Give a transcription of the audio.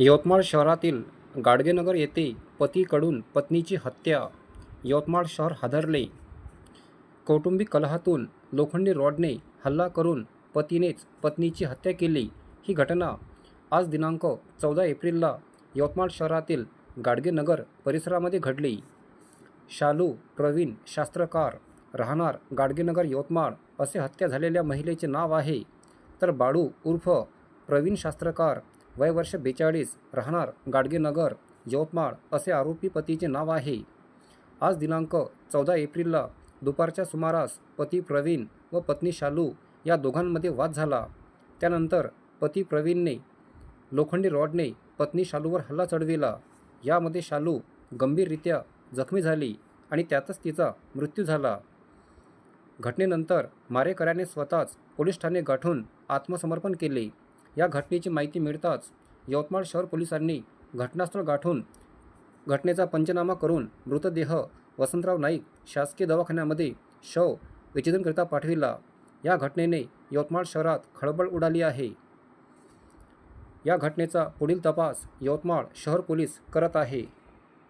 यवतमाळ शहरातील गाडगेनगर येथे पतीकडून पत्नीची हत्या. यवतमाळ शहर हादरले. कौटुंबिक कलहातून लोखंडी रॉडने हल्ला करून पतीनेच पत्नीची हत्या केली. ही घटना आज दिनांक चौदा एप्रिलला यवतमाळ शहरातील गाडगेनगर परिसरामध्ये घडली. शालू प्रवीण शास्त्रकार राहणार गाडगेनगर यवतमाळ असे हत्या झालेल्या महिलेचे नाव आहे. तर बाळू उर्फ प्रवीण शास्त्रकार वय वर्ष बेचाळीस राहणार गाडगेनगर यवतमाळ असे आरोपी पतीचे नाव आहे. आज दिनांक चौदा एप्रिलला दुपारच्या सुमारास पती प्रवीण व पत्नी शालू या दोघांमध्ये वाद झाला. त्यानंतर पती प्रवीणने लोखंडी रॉडने पत्नी शालूवर हल्ला चढविला. यामध्ये शालू गंभीररित्या जखमी झाली आणि त्यातच तिचा मृत्यू झाला. घटनेनंतर मारेकऱ्याने स्वतःच पोलीस ठाणे गाठून आत्मसमर्पण केले. या घटनेची माहिती मिळताच यवतमाळ शहर पोलिसांनी घटनास्थळ गाठून घटनेचा पंचनामा करून मृतदेह वसंतराव नाईक शासकीय दवाखान्यामध्ये शव विच्छेदनकरिता पाठविला. या घटनेने यवतमाळ शहरात खळबळ उडाली आहे. या घटनेचा पुढील तपास यवतमाळ शहर पोलीस करत आहे.